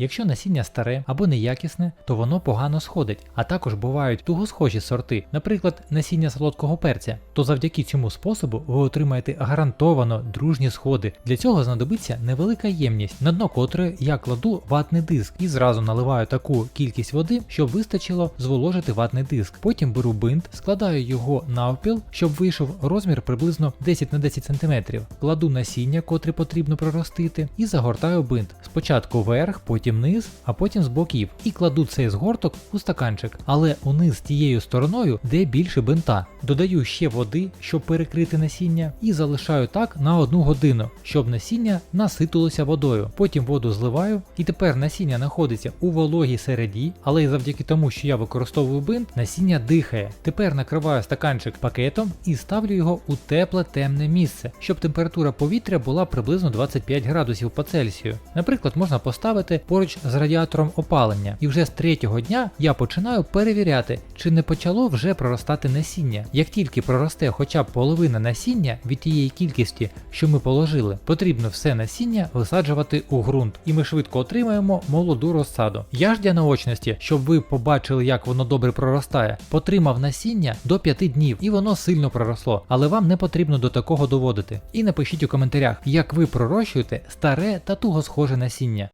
Якщо насіння старе або неякісне, то воно погано сходить, а також бувають тугосхожі сорти, наприклад, насіння солодкого перця. То завдяки цьому способу ви отримаєте гарантовано дружні сходи. Для цього знадобиться невелика ємність, на дно котрої я кладу ватний диск і зразу наливаю таку кількість води, щоб вистачило зволожити ватний диск. Потім беру бинт, складаю його навпіл, щоб вийшов розмір приблизно 10 на 10 см. Кладу насіння, котре потрібно проростити, і загортаю бинт. Спочатку вверх, потім низ, а потім з боків. І кладу цей згорток у стаканчик, але униз тією стороною, де більше бинта. Додаю ще води, щоб перекрити насіння, і залишаю так на одну годину, щоб насіння наситилося водою. Потім воду зливаю, і тепер насіння знаходиться у вологій середі, але й завдяки тому, що я використовую бинт, насіння дихає. Тепер накриваю стаканчик пакетом і ставлю його у тепле темне місце, щоб температура повітря була приблизно 25 градусів по Цельсію. Наприклад, можна поставити поруч з радіатором опалення, і вже з третього дня я починаю перевіряти, чи не почало вже проростати насіння. Як тільки проросте хоча б половина насіння від тієї кількості, що ми положили, потрібно все насіння висаджувати у ґрунт, і ми швидко отримаємо молоду розсаду. Я ж для наочності, щоб ви побачили, як воно добре проростає, потримав насіння до 5 днів, і воно сильно проросло, але вам не потрібно до такого доводити. І напишіть у коментарях, як ви пророщуєте старе та туго схоже насіння.